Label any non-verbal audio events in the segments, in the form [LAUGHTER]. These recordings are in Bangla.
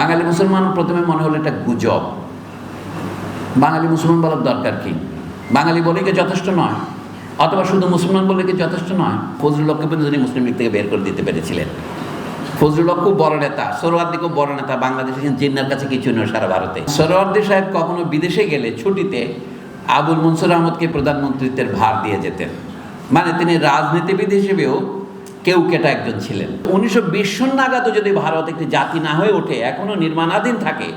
বাঙালি মুসলমান প্রথমে মনে হলো এটা গুজব। বাঙালি মুসলমান বলার দরকার কি? বাঙালি বলে কি যথেষ্ট নয়? অথবা শুধু মুসলমান বলে কি যথেষ্ট নয়? ফজলুল হককে পর্যন্ত তিনি মুসলিম লীগ থেকে বের করে দিতে পেরেছিলেন। ফজলুল হক খুব বড় নেতা সরোয়ার্দি খুব বড় নেতা, বাংলাদেশে জিন্নার কাছে কিছু নয় সারা ভারতে। সরোয়ার্দি সাহেব কখনো বিদেশে গেলে ছুটিতে আবুল মনসুর আহমদকে প্রধানমন্ত্রীত্বের ভার দিয়ে যেতেন। মানে তিনি রাজনীতিবিদ হিসেবেও কেউ কেটা একজন ছিলেন। উনিশশো বিশ সন নাগাদও যদি ভারত একটি জাতি না হয়ে ওঠে এখনও নির্মাণাধীন থাকে,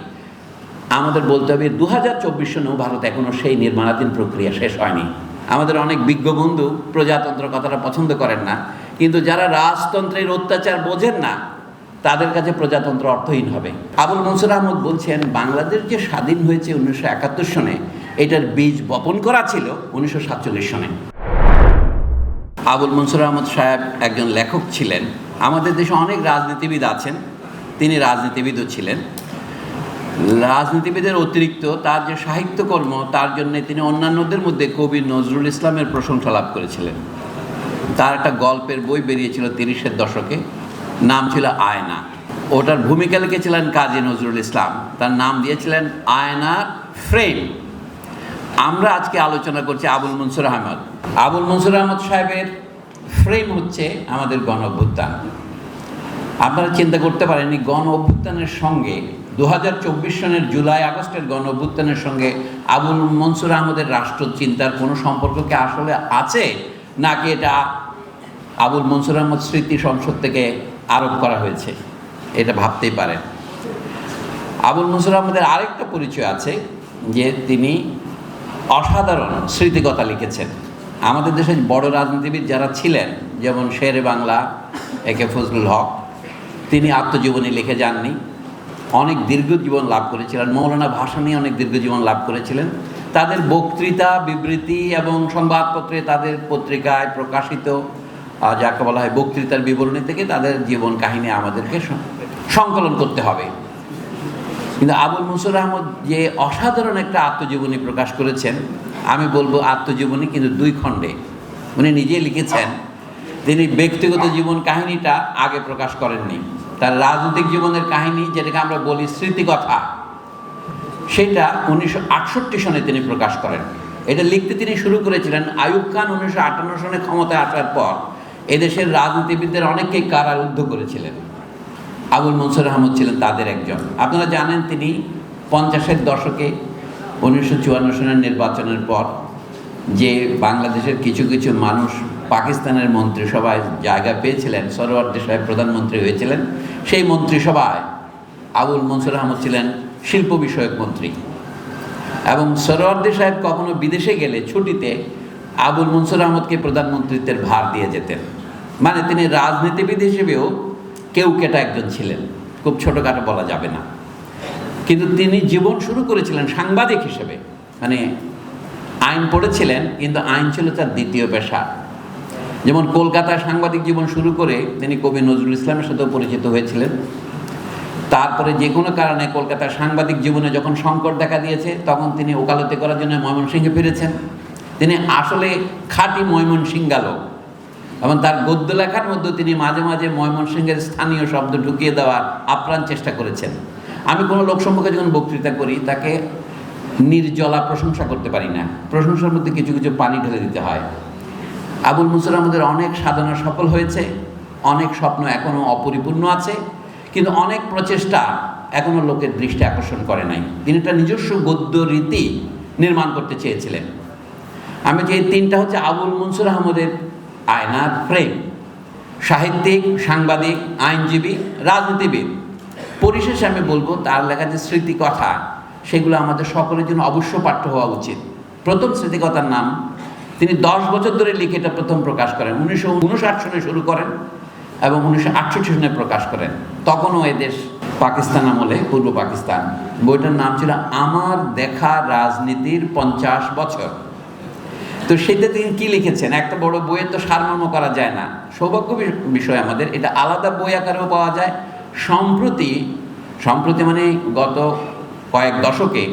আমাদের বলতে হবে দু হাজার চব্বিশ সনেও ভারত এখনও সেই নির্মাণাধীন প্রক্রিয়া শেষ হয়নি। আমাদের অনেক বিজ্ঞ বন্ধু প্রজাতন্ত্র কথাটা পছন্দ করেন না, কিন্তু যারা রাজতন্ত্রের অত্যাচার বোঝেন না, তাদের কাছে প্রজাতন্ত্র অর্থহীন হবে। আবুল মনসুর আহমদ বলছেন, বাংলাদেশ যে স্বাধীন হয়েছে উনিশশো একাত্তর সনে, এটার বীজ বপন করা ছিল উনিশশো সাতচল্লিশ সনে। আবুল মনসুর আহমদ সাহেব একজন লেখক ছিলেন। আমাদের দেশে অনেক রাজনীতিবিদ আছেন। তিনি রাজনীতিবিদও ছিলেন। রাজনীতিবিদের অতিরিক্ত তার যে সাহিত্যকর্ম, তার জন্য তিনি অন্যান্যদের মধ্যে কবি নজরুল ইসলামের প্রশংসা লাভ করেছিলেন। তার একটা গল্পের বই বেরিয়েছিল তিরিশের দশকে। নাম ছিল আয়না। ওটার ভূমিকা লিখেছিলেন কাজী নজরুল ইসলাম। তার নাম দিয়েছিলেন আয়না ফ্রেম। আমরা আজকে আলোচনা করছি আবুল মনসুর আহমদ। আবুল মনসুর আহমদ সাহেবের ফ্রেম হচ্ছে আমাদের গণ অভ্যুত্থান। আপনারা চিন্তা করতে পারেননি, গণ অভ্যুত্থানের সঙ্গে দু হাজার চব্বিশ সনের জুলাই আগস্টের গণ অভ্যুত্থানের সঙ্গে আবুল মনসুর আহমদের রাষ্ট্র চিন্তার কোনো সম্পর্ক কি আসলে আছে? নাকি এটা আবুল মনসুর আহমদ স্মৃতি সংসদ থেকে আরোপ করা হয়েছে? এটা ভাবতেই পারেন। আবুল মনসুর আহমদের আরেকটা পরিচয় আছে, যে তিনি অসাধারণ স্মৃতিকথা লিখেছেন। আমাদের দেশের বড় রাজনীতিবিদ যারা ছিলেন, যেমন শেরে বাংলা একে ফজলুল হক, তিনি আত্মজীবনী লিখে যাননি। অনেক দীর্ঘ জীবন লাভ করেছিলেন। মৌলানা ভাসানী অনেক দীর্ঘ জীবন লাভ করেছিলেন। তাদের বক্তৃতা, বিবৃতি এবং সংবাদপত্রে তাদের পত্রিকায় প্রকাশিত যাকে বলা হয় বক্তৃতার বিবরণী থেকে তাদের জীবন কাহিনী আমাদেরকে সংকলন করতে হবে। কিন্তু আবুল মনসুর আহমদ যে অসাধারণ একটা আত্মজীবনী প্রকাশ করেছেন, আমি বলব আত্মজীবনী কিন্তু দুই খণ্ডে। উনি নিজেই লিখেছেন, তিনি ব্যক্তিগত জীবন কাহিনীটা আগে প্রকাশ করেননি। তার রাজনৈতিক জীবনের কাহিনী, যেটাকে আমরা বলি স্মৃতিকথা, সেটা উনিশশো আটষট্টি সনে তিনি প্রকাশ করেন। এটা লিখতে তিনি শুরু করেছিলেন আয়ুব খান উনিশশো আটান্ন সনে ক্ষমতায় আসার পর। এদেশের রাজনীতিবিদদের অনেককেই কারারুদ্ধ করেছিলেন। আবুল মনসুর আহমদ ছিলেন তাদের একজন। আপনারা জানেন তিনি পঞ্চাশের দশকে উনিশশো চুয়ান্ন সনের নির্বাচনের পর যে বাংলাদেশের কিছু কিছু মানুষ পাকিস্তানের মন্ত্রিসভায় জায়গা পেয়েছিলেন, সরোয়ার্দি সাহেব প্রধানমন্ত্রী হয়েছিলেন, সেই মন্ত্রিসভায় আবুল মনসুর আহমদ ছিলেন শিল্প বিষয়ক মন্ত্রী। এবং সরোয়ার্দি সাহেব কখনো বিদেশে গেলে ছুটিতে আবুল মনসুর আহমদকে প্রধানমন্ত্রীত্বের ভার দিয়ে যেতেন। মানে তিনি রাজনীতিবিদ হিসেবেও কেউ কেটা একজন ছিলেন। খুব ছোটোখাটো বলা যাবে না। কিন্তু তিনি জীবন শুরু করেছিলেন সাংবাদিক হিসেবে। মানে আইন পড়েছিলেন, কিন্তু আইন ছিল তার দ্বিতীয় পেশা। যেমন কলকাতায় সাংবাদিক জীবন শুরু করে তিনি কবি নজরুল ইসলামের সাথেও পরিচিত হয়েছিলেন। তারপরে যে কোনো কারণে কলকাতার সাংবাদিক জীবনে যখন সংকট দেখা দিয়েছে, তখন তিনি ওকালতি করার জন্য ময়মনসিংহে ফিরেছেন। তিনি আসলে খাঁটি ময়মনসিংহালো এবং তার গদ্য লেখার মধ্যে তিনি মাঝে মাঝে ময়মনসিংহের স্থানীয় শব্দ ঢুকিয়ে দেওয়ার আপ্রাণ চেষ্টা করেছেন। আমি কোনো লোক সম্পর্কে যখন বক্তৃতা করি, তাকে নির্জলা প্রশংসা করতে পারি না। প্রশংসার মধ্যে কিছু কিছু পানি ঢেলে দিতে হয়। আবুল মুসুর আমাদের অনেক সাধনা সফল হয়েছে, অনেক স্বপ্ন এখনও অপরিপূর্ণ আছে, কিন্তু অনেক প্রচেষ্টা এখনও লোকের দৃষ্টি আকর্ষণ করে নাই। তিনি একটা নিজস্ব গদ্য রীতি নির্মাণ করতে চেয়েছিলেন। আমি যে তিনটা হচ্ছে আবুল মনসুর আহমদের আয়নার ফ্রেম সাহিত্যিক, সাংবাদিক, আইনজীবী, রাজনীতিবিদ। পরিশেষে আমি বলব, তার লেখা যে স্মৃতিকথা, সেগুলো আমাদের সকলের জন্য অবশ্য পাঠ্য হওয়া উচিত। প্রথম স্মৃতিকথার নাম, তিনি দশ বছর ধরে লিখে এটা প্রথম প্রকাশ করেন। উনিশশো উনষাট সনে শুরু করেন এবং উনিশশো আটষট্টি সনে প্রকাশ করেন। তখনও এদেশ পাকিস্তান আমলে, পূর্ব পাকিস্তান। বইটার নাম ছিল আমার দেখা রাজনীতির পঞ্চাশ বছর। তো সেটা তিনি কি লিখেছেন? একটা বড় বইয়ের তো সারমর্ম করা যায় না। সৌভাগ্য বিষয় আমাদের, এটা আলাদা বই আকারেও পাওয়া যায়। সম্প্রতি সম্প্রতি মানে গত কয়েক দশকে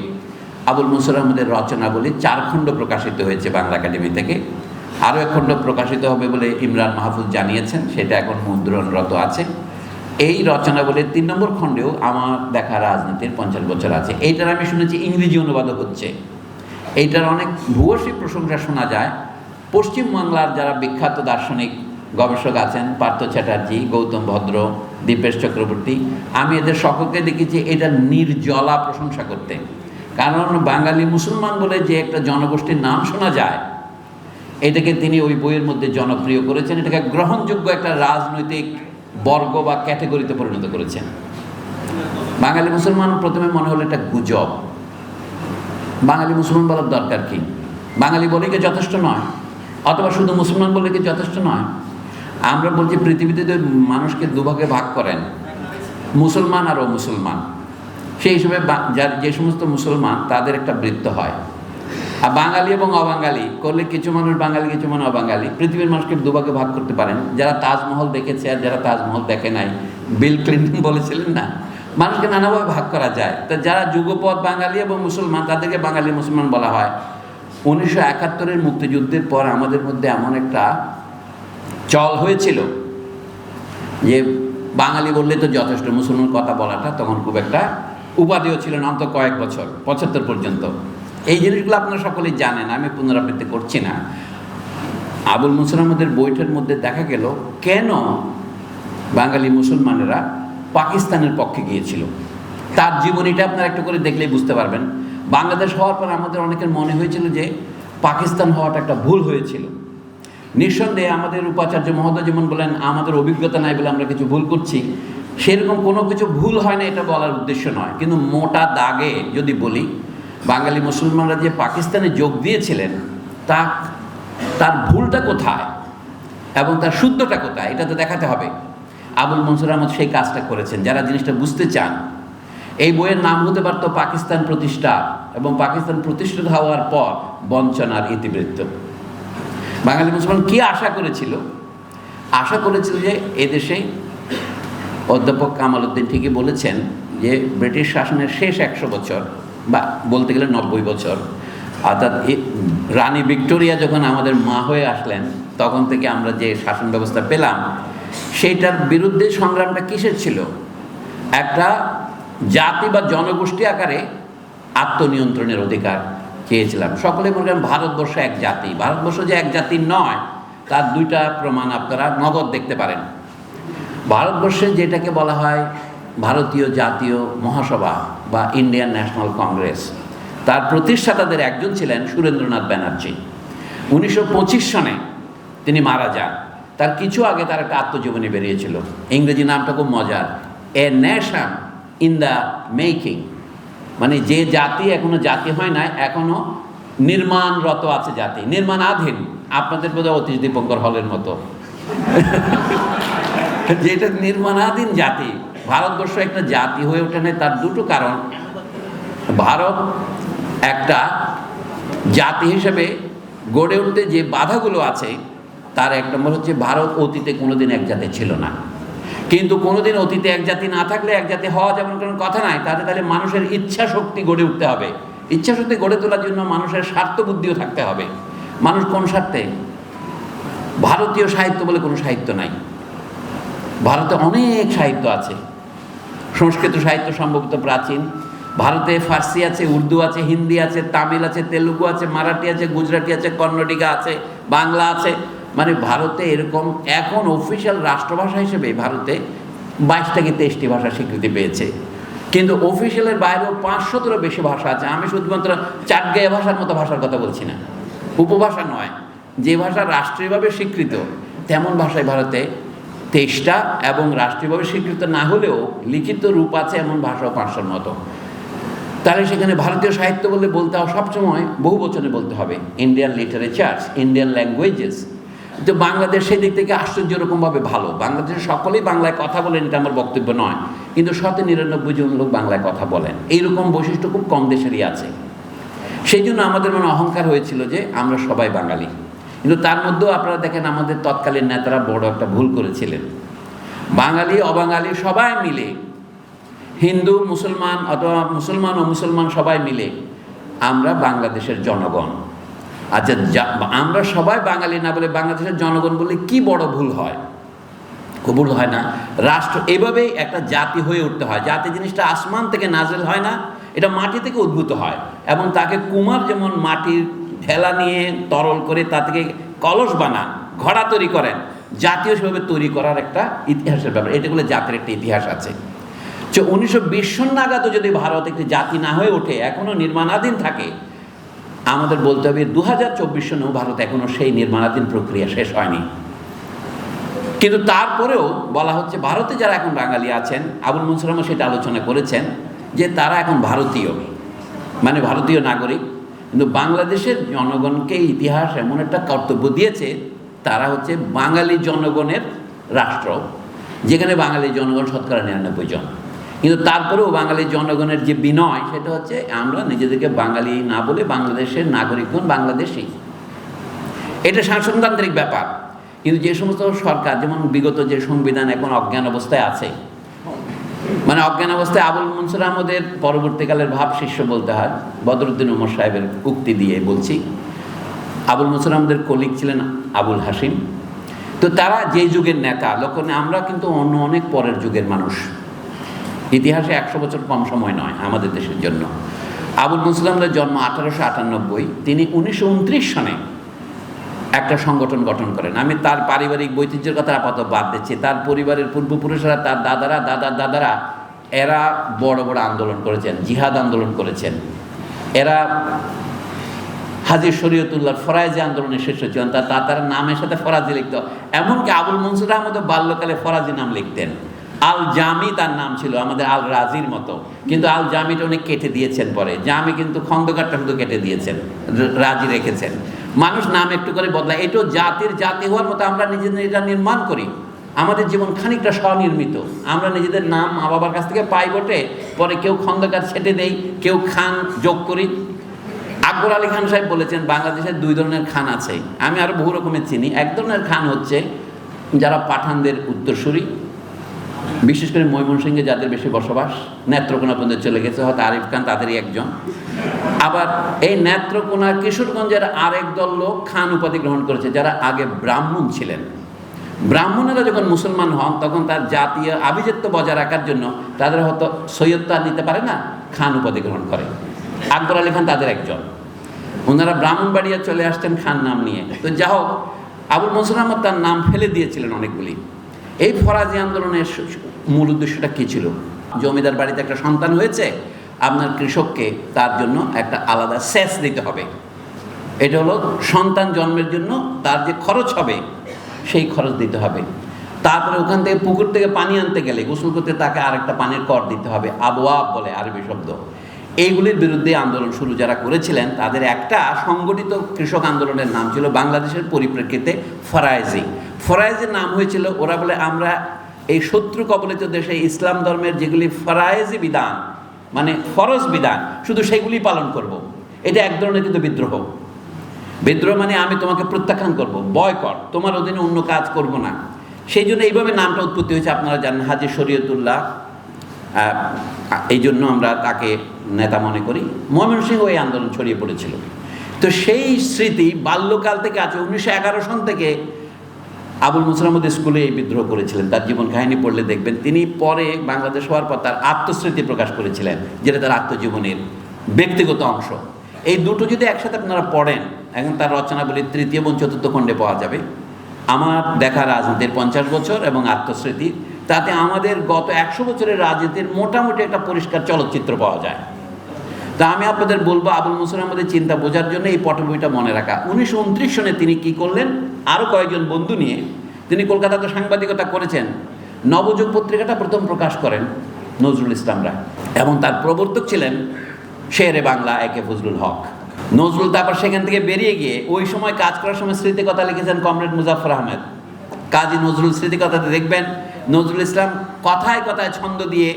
আবুল মুসুর আহমদের রচনাবলী চার খণ্ড প্রকাশিত হয়েছে বাংলা একাডেমি থেকে। আরও এক খণ্ড প্রকাশিত হবে বলে ইমরান মাহফুজ জানিয়েছেন, সেটা এখন মুদ্রণরত আছে। এই রচনা বলে তিন নম্বর খণ্ডেও আমার দেখা রাজনীতির পঞ্চাশ বছর আছে। এইটার আমি শুনেছি ইংরেজি অনুবাদও হচ্ছে। এইটার অনেক ভূয়সী প্রশংসা শোনা যায়। পশ্চিমবাংলার যারা বিখ্যাত দার্শনিক গবেষক আছেন, পার্থ চ্যাটার্জি, গৌতম ভদ্র, দীপেশ চক্রবর্তী, আমি এদের সকলকে দেখেছি এটা নির্জলা প্রশংসা করতে। কারণ বাঙালি মুসলমান বলে যে একটা জনগোষ্ঠীর নাম শোনা যায়, এটাকে তিনি ওই বইয়ের মধ্যে জনপ্রিয় করেছেন। এটাকে গ্রহণযোগ্য একটা রাজনৈতিক বর্গ বা ক্যাটেগরিতে পরিণত করেছেন। বাঙালি মুসলমান প্রথমে মনে হলো এটা গুজব। বাঙালি মুসলমান বলার দরকার কি? বাঙালি বলে কি যথেষ্ট নয়? অথবা শুধু মুসলমান বলে কি যথেষ্ট নয়? আমরা বলছি পৃথিবীতে যে মানুষকে দুভাগে ভাগ করেন, মুসলমান আর মুসলমান সেই হিসেবে যার যে সমস্ত মুসলমান তাদের একটা বৃত্ত হয়। আর বাঙালি এবং অবাঙালি, করলে কিছু মানুষ বাঙালি, কিছু মানুষ অবাঙালি, পৃথিবীর মানুষকে দুভাগে ভাগ করতে পারেন। যারা তাজমহল দেখেছে আর যারা তাজমহল দেখে নাই, বিল ক্লিন্টন বলেছিলেন না? মানুষকে নানাভাবে ভাগ করা যায়। তা যারা যুগপথ বাঙালি এবং মুসলমান, তাদেরকে বাঙালি মুসলমান বলা হয়। উনিশশো একাত্তরের মুক্তিযুদ্ধের পর আমাদের মধ্যে এমন একটা চল হয়েছিল যে বাঙালি বললে তো যথেষ্ট, মুসলমান কথা বলাটা তখন খুব একটা উপাদেয় ছিল না, অন্তত কয়েক বছর, পঁচাত্তর পর্যন্ত। এই জিনিসগুলো আপনারা সকলেই জানেন, আমি পুনরাবৃত্তি করছি না। আবুল মুসলমানদের বইটার মধ্যে দেখা গেল কেন বাঙালি মুসলমানেরা পাকিস্তানের পক্ষে গিয়েছিল। তার জীবনীটা আপনারা একটু করে দেখলেই বুঝতে পারবেন। বাংলাদেশ হওয়ার পর আমাদের অনেকের মনে হয়েছিল যে পাকিস্তান হওয়াটা একটা ভুল হয়েছিল। নিঃসন্দেহে আমাদের উপাচার্য মহোদয় যেমন বলেন, আমাদের অভিজ্ঞতা নাই বলে আমরা কিছু ভুল করছি। সেরকম কোনো কিছু ভুল হয় না, এটা বলার উদ্দেশ্য নয়। কিন্তু মোটা দাগে যদি বলি, বাঙালি মুসলমানরা যে পাকিস্তানে যোগ দিয়েছিলেন, তা তার ভুলটা কোথায় এবং তার শুদ্ধটা কোথায়, এটা তো দেখাতে হবে। আবুল মনসুর আহমদ সেই কাজটা করেছেন, যারা জিনিসটা বুঝতে চান। এই বইয়ের নাম হতে পারত পাকিস্তান প্রতিষ্ঠা এবং পাকিস্তান প্রতিষ্ঠিত হওয়ার পর বঞ্চনার ইতিবৃত্ত। বাঙালি মুসলমান কি আশা করেছিল? আশা করেছিল যে এদেশে অধ্যাপক কামাল উদ্দিন ঠিকই বলেছেন যে ব্রিটিশ শাসনের শেষ একশো বছর বা বলতে গেলে নব্বই বছর, অর্থাৎ রানী ভিক্টোরিয়া যখন আমাদের মা হয়ে আসলেন, তখন থেকে আমরা যে শাসন ব্যবস্থা পেলাম সেইটার বিরুদ্ধে সংগ্রামটা কিসের ছিল? একটা জাতি বা জনগোষ্ঠী আকারে আত্মনিয়ন্ত্রণের অধিকার চেয়েছিলাম। সকলে মনে করেন ভারতবর্ষ এক জাতি। ভারতবর্ষ যে এক জাতি নয়, তার দুইটা প্রমাণ আপনারা নগদ দেখতে পারেন। ভারতবর্ষে যেটাকে বলা হয় ভারতীয় জাতীয় মহাসভা বা ইন্ডিয়ান ন্যাশনাল কংগ্রেস। তার প্রতিষ্ঠাতাদের একজন ছিলেন সুরেন্দ্রনাথ ব্যানার্জি। উনিশশো পঁচিশ সনে তিনি মারা যান। তার কিছু আগে তার একটা আত্মজীবনী বেরিয়েছিল। ইংরেজি নামটা খুব মজার। A nation in the making মানে যে জাতি এখনও জাতি হয় না এখনও নির্মাণরত আছে জাতি। নির্মাণাধীন। আপনাদের বোধহয় অতীশ দীপঙ্কর হলের মতো। [LAUGHS] যেটা নির্মাণাধীন জাতি। ভারতবর্ষ একটা জাতি হয়ে ওঠে না তার দুটো কারণ। ভারত একটা জাতি হিসেবে গড়ে উঠতে যে বাধাগুলো আছে তার এক নম্বর হচ্ছে ভারত অতীতে কোনোদিন এক জাতি ছিল না। কিন্তু কোনোদিন অতীতে এক জাতি না থাকলে এক জাতি হওয়া যেমন কোনো কথা নাই, তাতে তাহলে মানুষের ইচ্ছা শক্তি গড়ে উঠতে হবে। ইচ্ছা শক্তি গড়ে তোলার জন্য মানুষের স্বার্থ বুদ্ধিও থাকতে হবে। মানুষ কোন স্বার্থে? ভারতীয় সাহিত্য বলে কোনো সাহিত্য নাই। ভারতে অনেক সাহিত্য আছে। সংস্কৃত সাহিত্য সম্ভবত প্রাচীন। ভারতে ফার্সি আছে, উর্দু আছে, হিন্দি আছে, তামিল আছে, তেলুগু আছে, মারাঠি আছে, গুজরাটি আছে, কর্ণাটিকা আছে, বাংলা আছে। মানে ভারতে এরকম এখন অফিসিয়াল রাষ্ট্রভাষা হিসেবে ভারতে বাইশটা কি তেইশটি ভাষা স্বীকৃতি পেয়েছে। কিন্তু অফিসিয়ালের বাইরেও পাঁচশোতেরও বেশি ভাষা আছে। আমি শুধুমাত্র চাটগাঁয়া ভাষার মতো ভাষার কথা বলছি না। উপভাষা নয়, যে ভাষা রাষ্ট্রীয়ভাবে স্বীকৃত, তেমন ভাষায় ভারতে তেইশটা এবং রাষ্ট্রীয়ভাবে স্বীকৃত না হলেও লিখিত রূপ আছে এমন ভাষাও পাঁচশোর মতো। তাহলে সেখানে ভারতীয় সাহিত্য বলে বলতে সবসময় বহু বচনে বলতে হবে। ইন্ডিয়ান লিটারেচার্স ইন্ডিয়ান ল্যাঙ্গুয়েজেস তো বাংলাদেশ সেই দিক থেকে আশ্চর্য রকমভাবে ভালো। বাংলাদেশের সকলেই বাংলায় কথা বলেন, এটা আমার বক্তব্য নয়। কিন্তু শতে নিরানব্বই জন লোক বাংলায় কথা বলেন। এইরকম বৈশিষ্ট্য খুব কম দেশেরই আছে। সেই জন্য আমাদের মনে অহংকার হয়েছিল যে আমরা সবাই বাঙালি। কিন্তু তার মধ্যেও আপনারা দেখেন আমাদের তৎকালীন নেতারা বড় একটা ভুল করেছিলেন। বাঙালি, অবাঙালি সবাই মিলে, হিন্দু, মুসলমান অথবা মুসলমান ও মুসলমান সবাই মিলে আমরা বাংলাদেশের জনগণ। আচ্ছা আমরা সবাই বাঙালি না বলে বাংলাদেশের জনগণ বলে কি বড় ভুল হয়? কবুল হয় না। রাষ্ট্র এভাবেই একটা জাতি হয়ে উঠতে হয়। জাতি জিনিসটা আসমান থেকে নাজেল হয় না, এটা মাটি থেকে উদ্ভূত হয়। এবং তাকে কুমার যেমন মাটির ঢেলা নিয়ে তরল করে তা থেকে কলস বানান, ঘোড়া তৈরি করেন, জাতীয় সেভাবে তৈরি করার একটা ইতিহাসের ব্যাপার। এটাগুলো জাতির একটা ইতিহাস আছে। যে উনিশশো বিশ নাগাদও যদি ভারত একটি জাতি না হয়ে ওঠে এখনও নির্মাণাধীন থাকে আমাদের বলতে হবে দু হাজার চব্বিশ সনেও ভারত এখনও সেই নির্মাণাধীন প্রক্রিয়া শেষ হয়নি। কিন্তু তারপরেও বলা হচ্ছে ভারতে যারা এখন বাঙালি আছেন, আবুল মনসুর সেটা আলোচনা করেছেন যে তারা এখন ভারতীয়। মানে ভারতীয় নাগরিক। কিন্তু বাংলাদেশের জনগণকে ইতিহাস এমন একটা কর্তব্য দিয়েছে, তারা হচ্ছে বাঙালি জনগণের রাষ্ট্র, যেখানে বাঙালি জনগণ শতকরা নিরানব্বই জন। কিন্তু তারপরেও বাঙালি জনগণের যে বিনয়, সেটা হচ্ছে আমরা নিজেদেরকে বাঙালি না বলে বাংলাদেশের নাগরিকগণ বাংলাদেশি। এটা শাসনতান্ত্রিক ব্যাপার। কিন্তু যে সমস্ত সরকার, যেমন বিগত যে সংবিধান এখন অজ্ঞান অবস্থায় আছে মানে অজ্ঞান অবস্থায় আবুল মনসুর আহমদের পরবর্তীকালের ভাব শিষ্য বলতে হয়, বদরুদ্দিন উমর সাহেবের উক্তি দিয়ে বলছি। আবুল মনসুর আহমদের কলিগ ছিলেন আবুল হাসিম তো তারা যে যুগের নেতা লক্ষণে আমরা কিন্তু অন্য অনেক পরের যুগের মানুষ। ইতিহাসে একশো বছর কম সময় নয় আমাদের দেশের জন্য। আবুল মনসুর আহমদের জন্ম আঠারোশো আটানব্বই, তিনি উনিশশো উনত্রিশ সনে একটা সংগঠন গঠন করেন। আমি তার পারিবারিক বৈচিত্র্যের কথা আপাতত বাদ দিচ্ছি। তার পরিবারের পূর্বপুরুষরা, তার দাদারা দাদার দাদারা, এরা বড় বড় আন্দোলন করেছেন, জিহাদ আন্দোলন করেছেন। এরা হাজির শরীয়তুল্লাহ ফরাজি আন্দোলনের শীর্ষ ছিলেন তার তার নামের সাথে ফরাজি লিখত। এমনকি আবুল মনসুর আহমদ বাল্যকালে ফরাজি নাম লিখতেন। আল জামি তার নাম ছিল, আমাদের আল রাজির মতো। কিন্তু আল জামিটা উনি কেটে দিয়েছেন পরে। জামি কিন্তু খন্দকারটা শুধু কেটে দিয়েছেন, রাজি রেখেছেন। মানুষ নাম একটু করে বদলায়। এটাও জাতির জাতি হওয়ার মতো আমরা নিজেদের এটা নির্মাণ করি। আমাদের জীবন খানিকটা স্বনির্মিত। আমরা নিজেদের নাম মা বাবার কাছ থেকে পাই বটে। পরে কেউ খন্দকার ছেটে দেই, কেউ খান যোগ করি। আকবর আলী খান সাহেব বলেছেন বাংলাদেশের দুই ধরনের খান আছে। আমি আরও বহু রকমের চিনি। এক ধরনের খান হচ্ছে যারা পাঠানদের উত্তরসূরি বিশেষ করে ময়মনসিংহে যাদের বেশি বসবাস নেত্রকোনা পর্যন্ত চলে গেছে, হয়তো আরিফ খান তাদেরই একজন। আবার এই নেত্রকোনা কিশোরগঞ্জের আরেক দল লোক খান উপাধি গ্রহণ করেছে, যারা আগে ব্রাহ্মণ ছিলেন। ব্রাহ্মণেরা যখন মুসলমান হন, তখন তার জাতীয় আভিজাত্য বজায় রাখার জন্য তাদের হয়তো সৈয়দ আর নিতে পারে না, খান উপাধি গ্রহণ করে। আকবর আলী খান তাদের একজন। ওনারা ব্রাহ্মণবাড়িয়া চলে আসতেন খান নাম নিয়ে। তো যা হোক, আবুল মনসুর আহমদ তার নাম ফেলে দিয়েছিলেন অনেকগুলি। এই ফরাজি আন্দোলনের মূল উদ্দেশ্যটা কী ছিল? জমিদার বাড়িতে একটা সন্তান হয়েছে, আপনার কৃষককে তার জন্য একটা আলাদা সেচ দিতে হবে। এটা হলো সন্তান জন্মের জন্য তার যে খরচ হবে, সেই খরচ দিতে হবে। তারপরে ওখান থেকে পুকুর থেকে পানি আনতে গেলে গোসল করতে তাকে আরেকটা পানির কর দিতে হবে, আবওয়াব বলে আরবি শব্দ। এইগুলির বিরুদ্ধে আন্দোলন শুরু যারা করেছিলেন, তাদের একটা সংগঠিত কৃষক আন্দোলনের নাম ছিল বাংলাদেশের পরিপ্রেক্ষিতে ফরায়েজি ফরায়েজির নাম হয়েছিল, ওরা বলে, আমরা এই শত্রু কবলিত দেশে ইসলাম ধর্মের যেগুলি ফরায়েজি বিধান মানে ফরজ বিধান, শুধু সেগুলি পালন করব। এটা এক ধরনের কিন্তু বিদ্রোহ। বিদ্রোহ মানে আমি তোমাকে প্রত্যাখ্যান করব, বয়কট, তোমার অধীনে অন্য কাজ করব না। সেই জন্য এইভাবে নামটা উৎপত্তি হয়েছে, আপনারা জানেন, হাজি শরীয়তুল্লাহ। এই জন্য আমরা তাকে নেতা মনে করি। ময়মনসিংহ এই আন্দোলন ছড়িয়ে পড়েছিল। তো সেই স্মৃতি বাল্যকাল থেকে আছে, উনিশশো এগারো সন থেকে আবুল মুসলামদ স্কুলে এই বিদ্রোহ করেছিলেন। তার জীবন কাহিনী পড়লে দেখবেন তিনি পরে বাংলাদেশ হওয়ার পর তার আত্মস্মৃতি প্রকাশ করেছিলেন, যেটা তার আত্মজীবনের ব্যক্তিগত অংশ। এই দুটো যদি একসাথে আপনারা পড়েন, এখন তার রচনাবলী তৃতীয় এবং চতুর্থ খণ্ডে পাওয়া যাবে। আমার দেখা রাজনীতির পঞ্চাশ বছর এবং আত্মস্মৃতি, তাতে আমাদের গত একশো বছরের রাজনীতির মোটামুটি একটা পরিষ্কার চলচ্চিত্র পাওয়া যায়। তা আমি আপনাদের বলব আবুল মুসুর আহমদের চিন্তা বোঝার জন্য এই পটভূমিটা মনে রাখা। উনিশশো উনত্রিশ সনে তিনি কি করলেন? আরও কয়েকজন বন্ধু নিয়ে তিনি কলকাতাতে সাংবাদিকতা করেছেন, নবযুগ পত্রিকাটা প্রথম প্রকাশ করেন নজরুল ইসলামরা এবং তার প্রবর্তক ছিলেন শেরে বাংলা একে ফজলুল হক। নজরুল তারপর সেখান থেকে বেরিয়ে গিয়ে ওই সময় কাজ করার সময় স্মৃতিকথা লিখেছেন কমরেড মুজাফর আহমেদ। কাজী নজরুল স্মৃতিকথাতে দেখবেন, নজরুল ইসলাম কথায় কথায় ছন্দ দিয়ে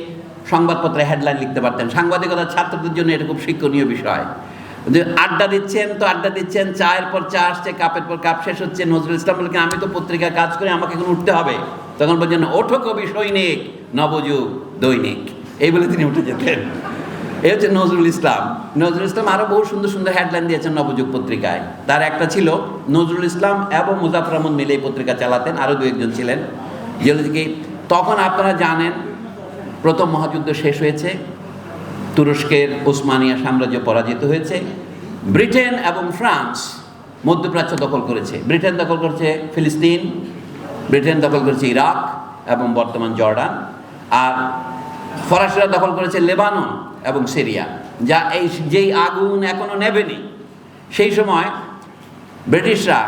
সংবাদপত্রে হেডলাইন লিখতে পারতেন। সাংবাদিকতার ছাত্রদের জন্য এটা খুব শিক্ষণীয় বিষয়। যে আড্ডা দিচ্ছেন, তো আড্ডা দিচ্ছেন, চায়ের পর চা আসছে, কাপের পর কাপ শেষ হচ্ছে, নজরুল ইসলাম বলছেন আমি তো পত্রিকায় কাজ করি আমাকে এখন উঠতে হবে। তখন বলছেন, ওঠো কবি সৈনিক, নবযুগ দৈনিক। এই বলে তিনি উঠে যেতেন। এই হচ্ছে নজরুল ইসলাম। নজরুল ইসলাম আরও বহু সুন্দর সুন্দর হেডলাইন দিয়েছেন নবযুগ পত্রিকায়। তার একটা ছিল, নজরুল ইসলাম এবং মুজাফর আহমদ মিলে এই পত্রিকা চালাতেন। আরও দু একজন ছিলেন। যেগুলো থেকে তখন আপনারা জানেন প্রথম মহাযুদ্ধ শেষ হয়েছে। তুরস্কের ওসমানিয়া সাম্রাজ্য পরাজিত হয়েছে। ব্রিটেন এবং ফ্রান্স মধ্যপ্রাচ্য দখল করেছে। ব্রিটেন দখল করেছে ফিলিস্তিন, ব্রিটেন দখল করেছে ইরাক এবং বর্তমান জর্ডান। আর ফরাসিরা দখল করেছে লেবানন এবং সিরিয়া, যা এই যেই আগুন এখনও নেবেনি, সেই সময় ব্রিটিশরা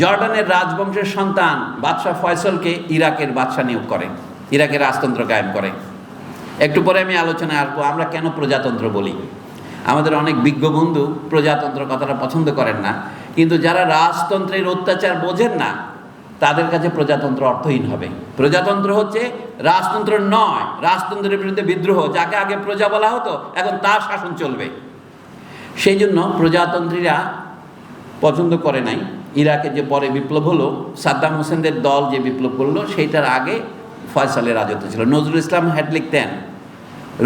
জর্ডানের রাজবংশের সন্তান বাদশাহ ফয়সলকে ইরাকের বাদশাহ নিয়োগ করে, ইরাকের রাজতন্ত্র কায়েম করে। একটু পরে আমি আলোচনায় আসব, আমরা কেন প্রজাতন্ত্র বলি? আমাদের অনেক বিজ্ঞ বন্ধু প্রজাতন্ত্র কথাটা পছন্দ করেন না, কিন্তু যারা রাজতন্ত্রের অত্যাচার বোঝেন না, তাদের কাছে প্রজাতন্ত্র অর্থহীন হবে। প্রজাতন্ত্র হচ্ছে রাজতন্ত্র নয়, রাজতন্ত্রের বিরুদ্ধে বিদ্রোহ, যাকে আগে প্রজা বলা হতো, এখন তার শাসন চলবে। সেই জন্য প্রজাতন্ত্রীরা পছন্দ করে নাই। ইরাকে যে পরে বিপ্লব হলো, সাদ্দাম হোসেনদের দল যে বিপ্লব করল, সেইটার আগে ফয়সালের রাজত্ব ছিল। নজরুল ইসলাম হ্যাড লিখতেন,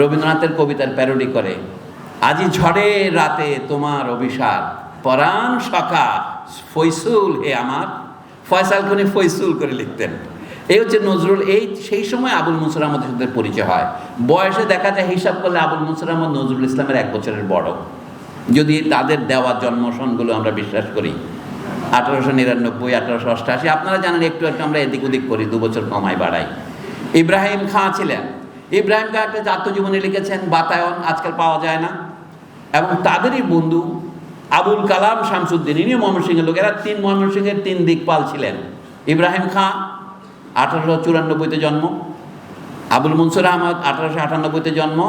রবীন্দ্রনাথের কবিতার প্যারোডি করে, আজি ঝড়ে রাতে তোমার অভিশাপ, পরাণ সখা ফৈসুল হে আমার। ফয়সাল খুনি ফৈসুল করে লিখতেন। এই হচ্ছে নজরুল, এই সেই সময় আবুল মনসুর আহমদের সাথে পরিচয় হয়। বয়সে দেখা যায় হিসাব করলে আবুল মনসুর আহমদ নজরুল ইসলামের এক বছরের বড়। যদি তাদের দেওয়া জন্মসনগুলো আমরা বিশ্বাস করি, আঠারোশো নিরানব্বই, আঠারোশো অষ্টাশি, আপনারা জানেন একটু একটু আমরা এদিক ওদিক করি, দু বছর কমাই বাড়াই ইব্রাহিম খাঁ ছিলেন। ইব্রাহিম খাঁ একটা আত্মজীবনী লিখেছেন, বাতায়ন, আজকাল পাওয়া যায় না। এবং তাদেরই বন্ধু আবুল কালাম শামসুদ্দিন ইনি ময়মনসিংহের লোক, এরা তিন ময়মনসিংহের তিন দিকপাল ছিলেন। ইব্রাহিম খাঁ আঠারোশো চুরানব্বইতে জন্ম, আবুল মনসুর আহমদ আঠারোশো আটানব্বইতে জন্ম,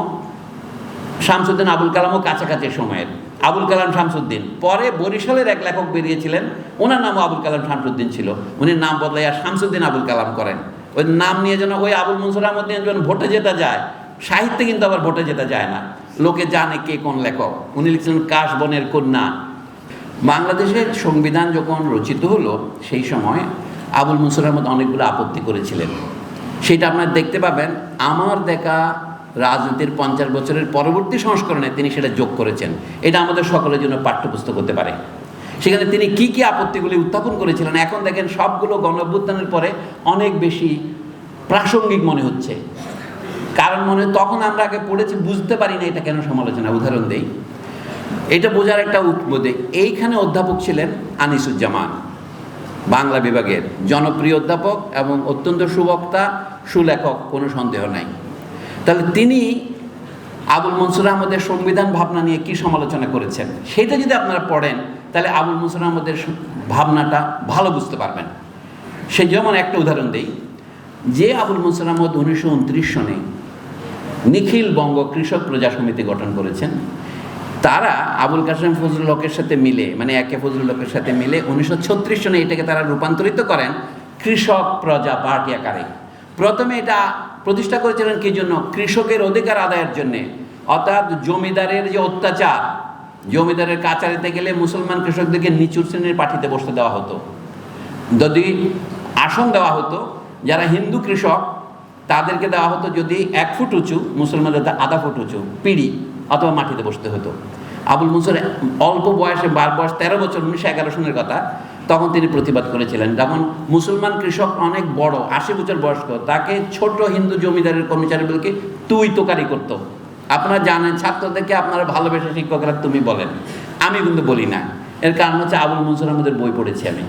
শামসুদ্দিন আবুল কালামও কাছাকাছি সময়ের। আবুল কালাম শামসুদ্দিন, পরে বরিশালের এক লেখক বেরিয়েছিলেন, ওনার নামও আবুল কালাম শামসুদ্দিন ছিল। উনি নাম বদলাইয়া শামসুদ্দিন আবুল কালাম করেন। ওই নাম নিয়ে যেন ওই আবুল মনসুর আহমদ নিয়ে যখন ভোটে যেতে যায়। সাহিত্যে কিন্তু আবার ভোটে যেতে যায় না। লোকে জানে কে কোন লেখক। উনি লিখছিলেন কাশবনের কন্যা। বাংলাদেশের সংবিধান যখন রচিত হলো, সেই সময় আবুল মনসুর আহমদ অনেকগুলো আপত্তি করেছিলেন। সেটা আপনারা দেখতে পাবেন। আমার দেখা রাজনীতির পঞ্চাশ বছরের পরবর্তী সংস্করণে তিনি সেটা যোগ করেছেন। এটা আমাদের সকলের জন্য পাঠ্যপুস্তক হতে পারে। সেখানে তিনি কি কি আপত্তিগুলি উত্থাপন করেছিলেন? এখন দেখেন সবগুলো গণঅভ্যুত্থানের পরে অনেক বেশি প্রাসঙ্গিক মনে হচ্ছে। কারণ মনে তখন আমরা আগে পড়েছি, বুঝতে পারি না এটা কেন সমালোচনা। উদাহরণ দেই। এটা বোঝার একটা উদ্বোধে এইখানে অধ্যাপক ছিলেন আনিসুজ্জামান, বাংলা বিভাগের জনপ্রিয় অধ্যাপক এবং অত্যন্ত সুবক্তা, সুলেখক, কোনো সন্দেহ নাই। তাহলে তিনি আবুল মনসুর আহমদের সংবিধান ভাবনা নিয়ে কি সমালোচনা করেছেন? সেটা যদি আপনারা পড়েন তাহলে আবুল মনসুর আহমদের ভাবনাটা ভালো বুঝতে পারবেন। সে যেমন একটা উদাহরণ দেই। যে আবুল মনসুর আহমদ উনিশশো উনত্রিশ সনে নিখিল বঙ্গ কৃষক প্রজা সমিতি গঠন করেছেন। তারা আবুল কাসেম ফজলুল হকের সাথে মিলে মানে একে ফজলুল হকের সাথে মিলে উনিশশো ছত্রিশ সনে এটাকে তারা রূপান্তরিত করেন কৃষক প্রজা পার্টি আকারে। প্রথমে এটা প্রতিষ্ঠা করেছিলেন কি জন্য? কৃষকের অধিকার আদায়ের জন্যে। অর্থাৎ জমিদারের যে অত্যাচার জমিদারের কাচারিতে গেলে মুসলমান কৃষকদেরকে নিচুর শ্রেণির পাঠিতে বসতে দেওয়া হতো। যদি আসন দেওয়া হতো, যারা হিন্দু কৃষক, তাদেরকে দেওয়া হতো যদি এক ফুট উঁচু, মুসলমানদের আধা ফুট উঁচু, পিড়ি অথবা মাটিতে বসতে হতো। আবুল মনসুর অল্প বয়সে বার বয়স তেরো বছর, উনিশশো এগারো সনের কথা, তখন তিনি প্রতিবাদ করেছিলেন। যখন মুসলমান কৃষক অনেক বড়, আশি বছর বয়স্ক, তাকে ছোট হিন্দু জমিদারের কর্মচারীগুলোকে তুই তোকারি করতো। আপনারা জানেন, ছাত্রদেরকে আপনারা ভালোবেসে শিক্ষকরা তুমি বলেন। আমি কিন্তু বলি না। এর কারণ হচ্ছে আবুল মনসুর আমাদের বই পড়েছি আমি।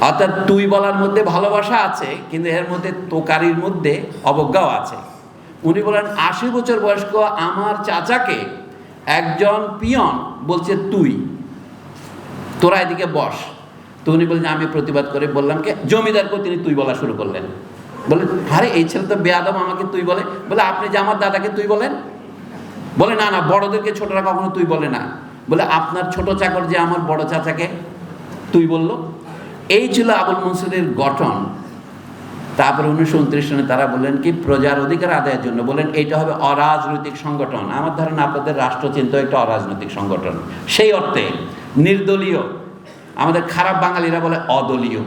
অর্থাৎ তুই বলার মধ্যে ভালোবাসা আছে, কিন্তু এর মধ্যে তোকারির মধ্যে অবজ্ঞাও আছে। উনি বলেন, আশি বছর বয়স্ক আমার চাচাকে একজন পিয়ন বলছে, তুই, তোরা এদিকে বস। তো উনি বলছেন আমি প্রতিবাদ করে বললাম কি? জমিদারকেও তিনি তুই বলা শুরু করলেন। বলে, আরে, এই ছেলে তো বেয়াদম আমাকে তুই বলে। বলে, আপনি যে আমার দাদাকে তুই বলেন? বলে, না না, বড়দেরকে ছোটরা কখনো তুই বলে না। বলে, আপনার ছোট চাকর যে আমার বড় চাচাকে তুই বলল? এই ছিল আবুল মনসুরের গঠন। তারপরে উনিশশো উনত্রিশ সনে তারা বললেন কি, প্রজার অধিকার আদায়ের জন্য। বললেন, এইটা হবে অরাজনৈতিক সংগঠন। আমার ধারণা, আপনাদের রাষ্ট্রচিন্ত একটা অরাজনৈতিক সংগঠন। সেই অর্থে নির্দলীয়, আমাদের খারাপ বাঙালিরা বলে অদলীয়।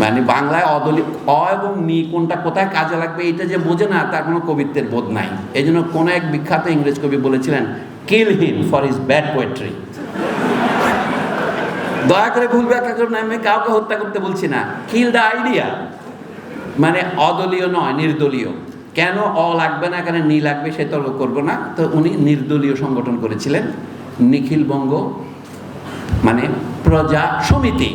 মানে বাংলায় অদলীয় অ এবং নি কোনটা কোথায় কাজে লাগবে এটা যে বোঝে না, তার কোনো কবিত্বের বোধ নাই। এই জন্য কোনো এক বিখ্যাত ইংরেজ কবি বলেছিলেন kill him for his bad poetry দয়া করে ভুল ব্যাখ্যা করুন, আমি কাউকে হত্যা করতে বলছি না। কিল দ্য আইডিয়া মানে অদলীয় নয়, নির্দলীয়। কেন অ লাগবে না, কেন নি লাগবে সে তর্ক করব না। তো উনি নির্দলীয় সংগঠন করেছিলেন। নিখিল বঙ্গ মানে প্রজা সমিতি।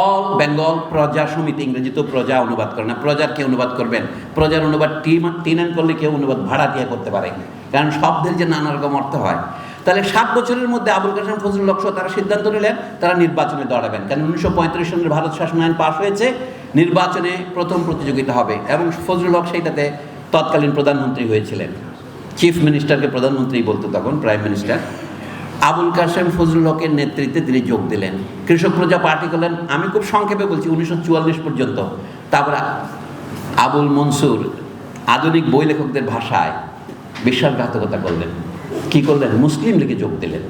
অল বেঙ্গল প্রজা সমিতি ইংরেজি তো প্রজা অনুবাদ করে না। প্রজার কে অনুবাদ করবেন? প্রজার অনুবাদ টিম করলে কেউ অনুবাদ ভাড়া দিয়ে করতে পারে কারণ শব্দের যে নানা রকম অর্থ হয়। তাহলে সাত বছরের মধ্যে আবুল কাসেম ফজলুল হক সহ তারা সিদ্ধান্ত নিলেন, তারা নির্বাচনে দাঁড়াবেন। কারণ উনিশশো পঁয়ত্রিশ সনের ভারত শাসন আইন পাশ হয়েছে, নির্বাচনে প্রথম প্রতিযোগিতা হবে এবং ফজলুল হক সেইটাতে তৎকালীন প্রধানমন্ত্রী হয়েছিলেন। চিফ মিনিস্টারকে প্রধানমন্ত্রী বলতো তখন প্রাইম মিনিস্টার আবুল কাসেম ফজলুল হকের নেতৃত্বে তিনি যোগ দিলেন। কৃষক প্রজা পার্টি করলেন। আমি খুব সংক্ষেপে বলছি, উনিশশো চুয়াল্লিশ পর্যন্ত। তারপরে আবুল মনসুর আধুনিক বই লেখকদের ভাষায় বিশ্বাসঘাতকতা করলেন। কি করলেন? মুসলিম লীগে যোগ দিলেন।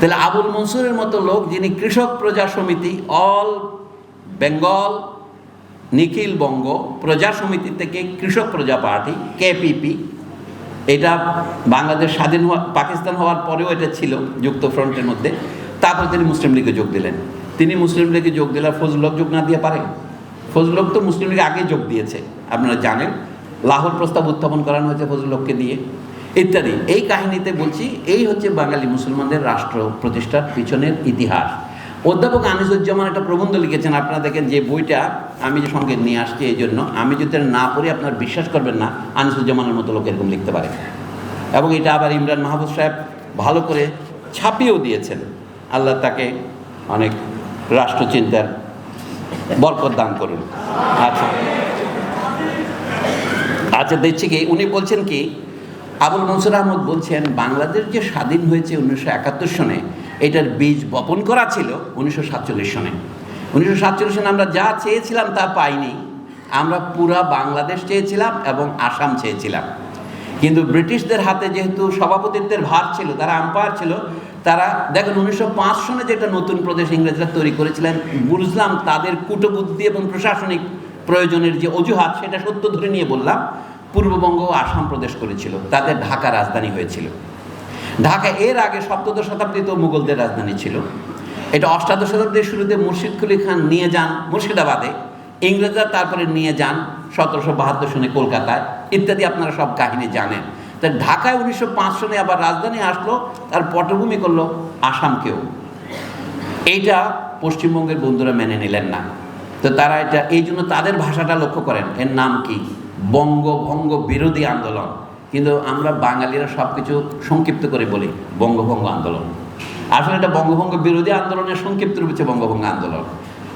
তাহলে আবুল মনসুরের মতো লোক যিনি কৃষক প্রজা সমিতি, অল বেঙ্গল, নিখিল বঙ্গ প্রজা সমিতি থেকে কৃষক প্রজা পার্টি, কেপিপি এটা বাংলাদেশ স্বাধীন হওয়া, পাকিস্তান হওয়ার পরেও এটা ছিল যুক্ত ফ্রন্টের মধ্যে। তারপর তিনি মুসলিম লীগে যোগ দিলেন। তিনি মুসলিম লীগে যোগ দিলে ফজল হক যোগ না দিয়ে পারে ফজল হক তো মুসলিম লীগে আগেই যোগ দিয়েছে, আপনারা জানেন। লাহোর প্রস্তাব উত্থাপন করানো হয়েছে ফজল হককে দিয়ে ইত্যাদি। এই কাহিনীতে বলছি, এই হচ্ছে বাঙালি মুসলমানদের রাষ্ট্র প্রতিষ্ঠার পিছনের ইতিহাস। অধ্যাপক আনিসুজ্জামান একটা প্রবন্ধ লিখেছেন, আপনারা দেখেন যে বইটা আমি যে সঙ্গে নিয়ে আসছি এই জন্য, আমি যদি না পড়ি, আপনার বিশ্বাস করবেন না, আনিসুজ্জামানের মতো লোক এরকম লিখতে পারে। এবং এটা আবার ইমরান মাহবুব সাহেব ভালো করে ছাপিয়েও দিয়েছেন। আল্লাহ তাকে অনেক রাষ্ট্রচিন্তার বরকত দান করুন। আচ্ছা। আচ্ছা দেখছি কি, উনি বলছেন কি, আবুল মনসুর আহমদ বলছেন, বাংলাদেশ যে স্বাধীন হয়েছে উনিশশো একাত্তর সনে এটার বীজ বপন করা ছিল উনিশশো সাতচল্লিশ সনে। উনিশশো সাতচল্লিশ সনে আমরা যা চেয়েছিলাম তা পাইনি। আমরা পুরা বাংলাদেশ চেয়েছিলাম এবং আসাম চেয়েছিলাম। কিন্তু ব্রিটিশদের হাতে যেহেতু সভাপতিত্বের ভার ছিল, তারা আম্পায়ার ছিল, তারা দেখেন উনিশশো পাঁচ সনে যেটা নতুন প্রদেশ ইংরেজরা তৈরি করেছিলেন, বুঝলাম তাদের কূটবুদ্ধি এবং প্রশাসনিক প্রয়োজনের যে অজুহাত, সেটা সত্য ধরে নিয়ে বললাম, পূর্ববঙ্গ ও আসাম প্রদেশ করেছিল তাদের ঢাকা রাজধানী হয়েছিল। ঢাকা এর আগে সপ্তদশ শতাব্দীতেও মুঘলদের রাজধানী ছিল। এটা অষ্টাদশ শতাব্দীর শুরুতে মুর্শিদ কুলি খান নিয়ে যান মুর্শিদাবাদে। ইংরেজরা তারপরে নিয়ে যান সতেরোশো বাহাত্তর সনে কলকাতায়। ইত্যাদি আপনারা সব কাহিনী জানেন। তা ঢাকায় উনিশশো পাঁচ সনে আবার রাজধানী আসলো, তার পটভূমি করল আসামকেও। এইটা পশ্চিমবঙ্গের বন্ধুরা মেনে নিলেন না। তো তারা এটা, এই জন্য তাদের ভাষাটা লক্ষ্য করেন। এর নাম কি? বঙ্গভঙ্গ বিরোধী আন্দোলন। কিন্তু আমরা বাঙালিরা সব কিছু সংক্ষিপ্ত করে বলি, বঙ্গভঙ্গ আন্দোলন। আসলে এটা বঙ্গভঙ্গ বিরোধী আন্দোলনের সংক্ষিপ্ত রূপ বঙ্গভঙ্গ আন্দোলন।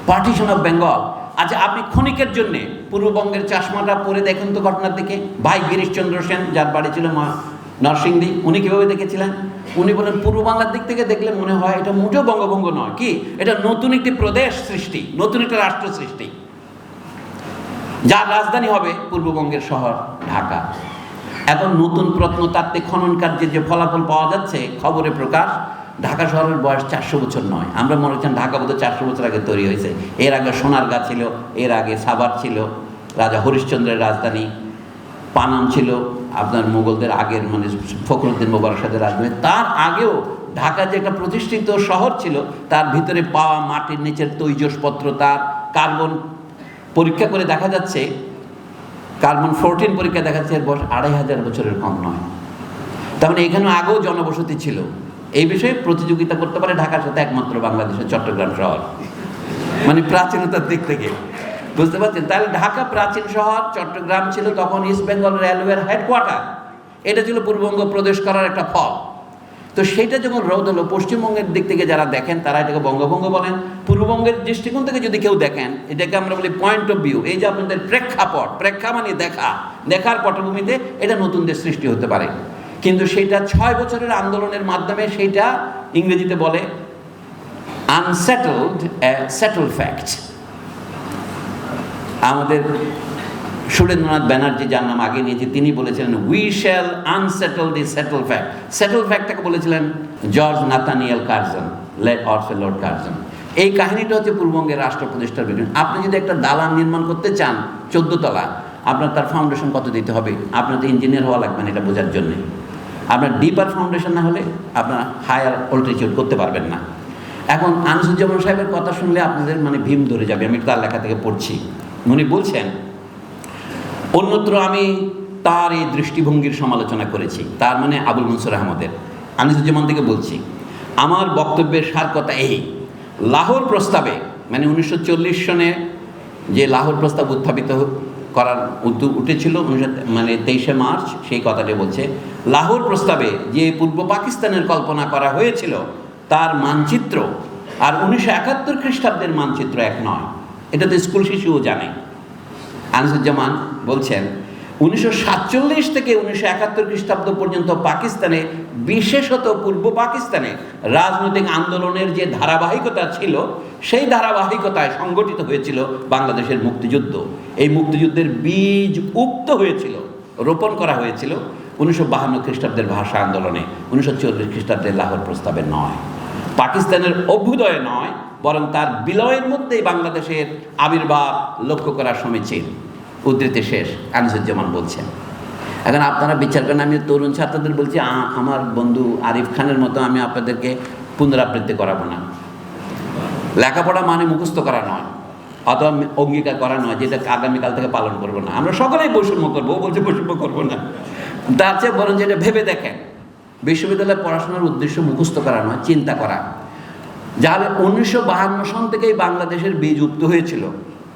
পার্টিশন অফ বেঙ্গল আচ্ছা আপনি ক্ষণিকের জন্যে পূর্ববঙ্গের চাষমাটা পরে দেখেন তো ঘটনার দিকে। ভাই গিরিশচন্দ্র সেন, যার বাড়ি ছিল মা- নরসিংদী, উনি কীভাবে দেখেছিলেন? উনি বলেন, পূর্ব বাংলার দিক থেকে দেখলে মনে হয় এটা মোটেও বঙ্গভঙ্গ নয়। কি? এটা নতুন একটি প্রদেশ সৃষ্টি, নতুন একটা রাষ্ট্র সৃষ্টি। যার রাজধানী হবে পূর্ববঙ্গের শহর ঢাকা। এখন নতুন প্রত্নতাত্ত্বিক খনন কার্যের যে ফলাফল পাওয়া যাচ্ছে খবরে প্রকাশ, ঢাকা শহরের বয়স চারশো বছর নয়। আমরা মনে হচ্ছেন ঢাকা বোধ চারশো বছর আগে তৈরি হয়েছে। এর আগে সোনারগাঁ ছিল, এর আগে সাবার ছিল, রাজা হরিশ্চন্দ্রের রাজধানী, পানাম ছিল, আপনার মুঘলদের আগের মানে ফখরুদ্দিন মোবারক সাথে রাজধানী। তার আগেও ঢাকা যে একটা প্রতিষ্ঠিত শহর ছিল, তার ভিতরে পাওয়া মাটির নিচের তৈজসপত্র, তার কার্বন পরীক্ষা করে দেখা যাচ্ছে কার্বন ফোরটিন পরীক্ষা দেখা যাচ্ছে এর বয়স আড়াই হাজার বছরের কম নয়। তার মানে এখানে আগেও জনবসতি ছিল। এই বিষয়ে প্রতিযোগিতা করতে পারে ঢাকার সাথে একমাত্র বাংলাদেশের চট্টগ্রাম শহর। মানে প্রাচীনতার দিক থেকে। বুঝতে পারছেন? তাহলে ঢাকা প্রাচীন শহর, চট্টগ্রাম ছিল, তখন ইস্ট বেঙ্গল রেলওয়ের হেডকোয়ার্টার এটা ছিল পূর্ববঙ্গ প্রদেশ করার একটা ফল। তো সেটা যখন রোধ হলো, পশ্চিমবঙ্গের দিক থেকে যারা দেখেন, তারা এটাকে বঙ্গভঙ্গ বলেন। পূর্ববঙ্গের দৃষ্টিকোণ থেকে যদি কেউ দেখেন, এটাকে আমরা বলি পয়েন্ট অফ ভিউ এই যে আপনাদের প্রেক্ষাপট, প্রেক্ষা মানে দেখা। দেখার পটভূমিতে এটা নতুন দেশ সৃষ্টি হতে পারে। কিন্তু সেটা ছয় বছরের আন্দোলনের মাধ্যমে সেইটা ইংরেজিতে বলে আনসেটেলড সেটেল ফ্যাক্ট আমাদের সুরেন্দ্রনাথ ব্যানার্জি যার নাম আগে নিয়েছে, তিনি বলেছিলেন we shall unsettle the settled fact settled ফ্যাক্টটাকে বলেছিলেন জর্জ নাথানিয়েল কার্জন অর্সে লর্ড কার্জন এই কাহিনীটা হচ্ছে পূর্ববঙ্গের রাষ্ট্র প্রতিষ্ঠার বিভিন্ন আপনি যদি একটা দালান নির্মাণ করতে চান চোদ্দ তলা আপনার তার ফাউন্ডেশন কত দিতে হবে? আপনার তো ইঞ্জিনিয়ার হওয়া লাগবে না এটা বোঝার জন্যে। আপনার ডিপার ফাউন্ডেশন না হলে আপনার হায়ার অল্টিটিউড করতে পারবেন না। এখন আনিসুজ্জামান সাহেবের কথা শুনলে আপনাদের মানে ভীম ধরে যাবে, আমি তার লেখা থেকে পড়ছি। উনি বলছেন অন্যত্র আমি তার এই দৃষ্টিভঙ্গির সমালোচনা করেছি। তার মানে আবুল মনসুর আহমদের। আনিসুজ্জামান থেকে বলছি, আমার বক্তব্যের সার কথা এই। লাহোর প্রস্তাবে মানে উনিশশো চল্লিশ সনে যে লাহোর প্রস্তাব উত্থাপিত করার উদ্যোগ উঠেছিল, উনিশশো মানে তেইশে মার্চ, সেই কথাটি বলছে, লাহোর প্রস্তাবে যে পূর্ব পাকিস্তানের কল্পনা করা হয়েছিল, তার মানচিত্র, আর উনিশশো একাত্তর খ্রিস্টাব্দের মানচিত্র এক নয়। এটা তো স্কুল শিশুও জানে। আনিসুজ্জামান বলছেন, উনিশশো সাতচল্লিশ থেকে উনিশশো একাত্তর খ্রিস্টাব্দ পর্যন্ত পাকিস্তানে, বিশেষত পূর্ব পাকিস্তানে রাজনৈতিক আন্দোলনের যে ধারাবাহিকতা ছিল, সেই ধারাবাহিকতায় সংগঠিত হয়েছিল বাংলাদেশের মুক্তিযুদ্ধ। এই মুক্তিযুদ্ধের বীজ উক্ত হয়েছিল, রোপণ করা হয়েছিল উনিশশো বাহান্ন খ্রিস্টাব্দের ভাষা আন্দোলনে, উনিশশো চল্লিশ খ্রিস্টাব্দের লাহোর প্রস্তাবে নয়। পাকিস্তানের অভ্যুদয় নয় বরং তার বিলয়ের মধ্যেই বাংলাদেশের আবির্ভাব লক্ষ্য করা সমীচীন। উদ্ধৃতি শেষ, আনিসুজ্জামান বলছেন। এখন আপনারা বিচার করেন আমি তরুণ ছাত্রদের বলছি আমার বন্ধু আরিফ খানের মতো আমি আপনাদেরকে পুনরাবৃত্তি করাবো না। লেখাপড়া মানে মুখস্থ করা নয়, অথবা অঙ্গীকার করা নয়, যেটা আগামীকাল থেকে পালন করব না। আমরা সকলেই বৈষম্য করব, ও বলছে বৈষম্য করব না। তার চেয়ে বরং যেটা ভেবে দেখেন, বিশ্ববিদ্যালয়ে পড়াশোনার উদ্দেশ্য মুখস্থ করা নয়, চিন্তা করা। যাহলে উনিশশো বাহান্ন সন থেকেই বাংলাদেশের বীজ উক্ত হয়েছিল।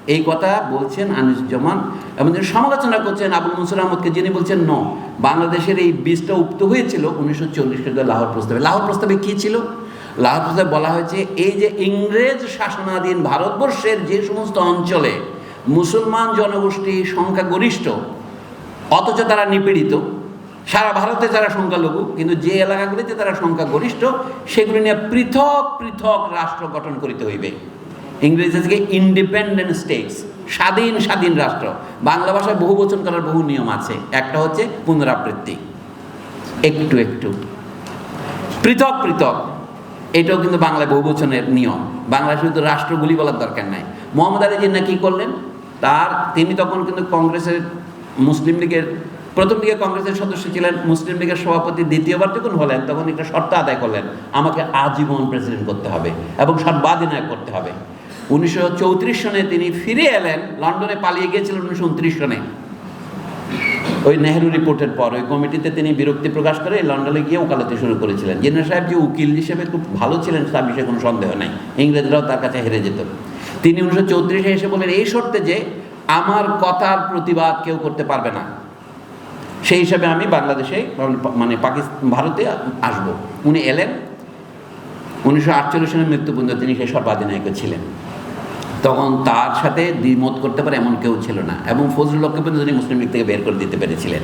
এই কথা বলছেন আনিসুজ্জামান এবং তিনি সমালোচনা করছেন আবুল মনসুর আহমদকে, যিনি বলছেন, ন, বাংলাদেশের এই বীজটা উক্ত হয়েছিল উনিশশো চল্লিশ খ্রিস্টাব্দে লাহোর প্রস্তাবে। লাহোর প্রস্তাবে কী ছিল? লাহোর প্রস্তাবে বলা হয়েছে, এই যে ইংরেজ শাসনাধীন ভারতবর্ষের যে সমস্ত অঞ্চলে মুসলমান জনগোষ্ঠী সংখ্যাগরিষ্ঠ অথচ তারা নিপীড়িত সারা ভারতে তারা সংখ্যালঘু, কিন্তু যে এলাকাগুলিতে তারা সংখ্যাগরিষ্ঠ, সেগুলি নিয়ে পৃথক পৃথক রাষ্ট্র গঠন করিতে হইবে। ইংরেজি থেকে ইন্ডিপেন্ডেন্ট স্টেটস স্বাধীন স্বাধীন রাষ্ট্র। বাংলা ভাষায় বহু বচন করার বহু নিয়ম আছে। একটা হচ্ছে পুনরাবৃত্তি। একটু একটু। পৃথক পৃথক। এটাও কিন্তু বাংলায় বহু বচনের নিয়ম। বাংলায় শুধু রাষ্ট্রগুলি বলার দরকার নাই। মোহাম্মদ আলী জিন্না কী করলেন? তার, তিনি তখন কিন্তু কংগ্রেসের মুসলিম লীগের প্রথম দিকে কংগ্রেসের সদস্য ছিলেন মুসলিম লীগের সভাপতি, দ্বিতীয়বার যখন হলেন, তখন একটা শর্ত আদায় করলেন, আমাকে আজীবন প্রেসিডেন্ট করতে হবে এবং সর্বাধিনায়ক করতে হবে। উনিশশো চৌত্রিশ সনে তিনি ফিরে এলেন, লন্ডনে পালিয়ে গিয়েছিলেন উনিশশো উনত্রিশ সনে। ওই নেহরু রিপোর্টের পর ওই কমিটিতে তিনি বিরক্তি প্রকাশ করে লন্ডনে গিয়ে ওকালতি শুরু করেছিলেন। জিন্না সাহেব যে উকিল হিসেবে খুব ভালো ছিলেন, তার বিষয়ে কোনো সন্দেহ নাই। ইংরেজরাও তার কাছে হেরে যেত। তিনি উনিশশো চৌত্রিশে এসে বলেন এই শর্তে যে আমার কথার প্রতিবাদ কেউ করতে পারবে না। সেই হিসাবে আমি বাংলাদেশে মানে পাকিস্তান, ভারতে আসব। উনি এলেন। উনিশশো আটচল্লিশ সালের মৃত্যু পর্যন্ত তিনি সেই সর্বাধিনায়ক ছিলেন। তখন তার সাথে দ্বিমত করতে পারে এমন কেউ ছিল না এবং ফজলুল হককে পর্যন্ত তিনি মুসলিম লীগ থেকে বের করে দিতে পেরেছিলেন।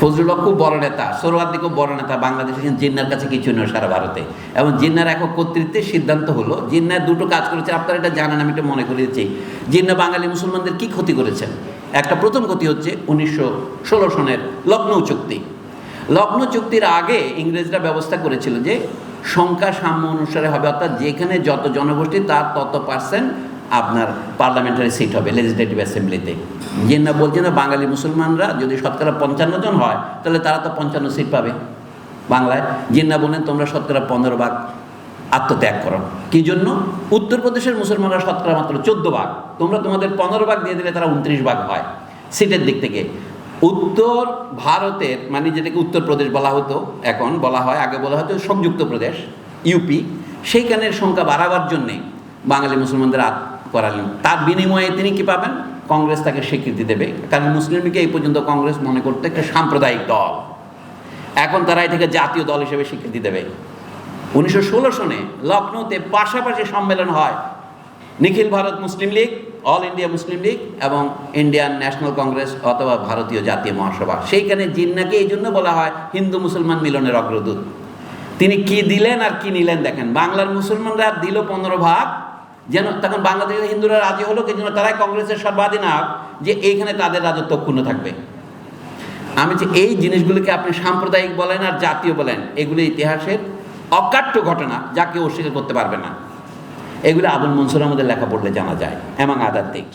ফজলুল হক খুব বড় নেতা সোরওয়ার্দি খুব বড় নেতা, বাংলাদেশে জিন্নার কাছে কিছু নয় সারা ভারতে। এবং জিন্নার একক কর্তৃত্বের সিদ্ধান্ত হলো জিন্নার দুটো কাজ করেছে আপনারা এটা জানেন, আমি এটা মনে করিয়েছি। জিন্না বাঙালি মুসলমানদের কি ক্ষতি করেছেন? একটা প্রথম গতি হচ্ছে উনিশশো ষোলো সনের লখনৌ চুক্তি। লখনৌ চুক্তির আগে ইংরেজরা ব্যবস্থা করেছিল যে সংখ্যা সাম্য অনুসারে হবে, অর্থাৎ যেখানে যত জনগোষ্ঠী তার তত পার্সেন্ট আপনার পার্লামেন্টারি সিট হবে লেজিসলেটিভ অ্যাসেম্বলিতে জিন্না বলছে না বাঙালি মুসলমানরা যদি শতকরা পঞ্চান্ন জন হয়, তাহলে তারা তো পঞ্চান্ন সিট পাবে বাংলায়। জিন্না বলেন তোমরা শতকরা পনেরো ভাগ আত্মত্যাগ করো। কি জন্য? উত্তরপ্রদেশের মুসলমানরা শতকরা মাত্র চোদ্দ ভাগ। তোমরা তোমাদের পনেরো ভাগ দিয়ে দিলে তারা উনত্রিশ ভাগ হয়। সিটের দিক থেকে। উত্তর ভারতের মানে যেটাকে উত্তরপ্রদেশ বলা হতো, এখন বলা হয়, আগে বলা হতো সংযুক্ত প্রদেশ ইউপি সেইখানের সংখ্যা বাড়াবার জন্যে বাঙালি মুসলমানদের আত করালেন তার বিনিময়ে তিনি কি পাবেন? কংগ্রেস তাকে স্বীকৃতি দেবে। কারণ মুসলিম লীগকে এই পর্যন্ত কংগ্রেস মনে করতে একটা সাম্প্রদায়িক দল। এখন তারা এটাকে জাতীয় দল হিসেবে স্বীকৃতি দেবে। উনিশশো ষোলো সনে লখনৌতে পাশাপাশি সম্মেলন হয়। Nikhil Bharat Muslim League, All India Muslim League এবং ইন্ডিয়ান ন্যাশনাল কংগ্রেস অথবা ভারতীয় জাতীয় মহাসভা। সেইখানে জিন্নাকে এই জন্য বলা হয় হিন্দু মুসলমান মিলনের অগ্রদূত। তিনি কি দিলেন আর কি নিলেন দেখেন, বাংলার মুসলমানরা দিল পনেরো ভাগ, যেন তখন বাংলাদেশের হিন্দুরা রাজি হলো কি জন্য? তারাই কংগ্রেসের সর্বাধিনায়ক, যে এইখানে তাদের রাজত্ব ক্ষুণ্ণ থাকবে। আমি যে এই জিনিসগুলিকে আপনি সাম্প্রদায়িক বলেন আর জাতীয় বলেন, এগুলি ইতিহাসের অকাট্য ঘটনা যা কেউ অস্বীকার করতে পারবে না। এগুলো আবুল মনসুর আমাদের লেখা পড়লে জানা যায় এমন আদার থিংস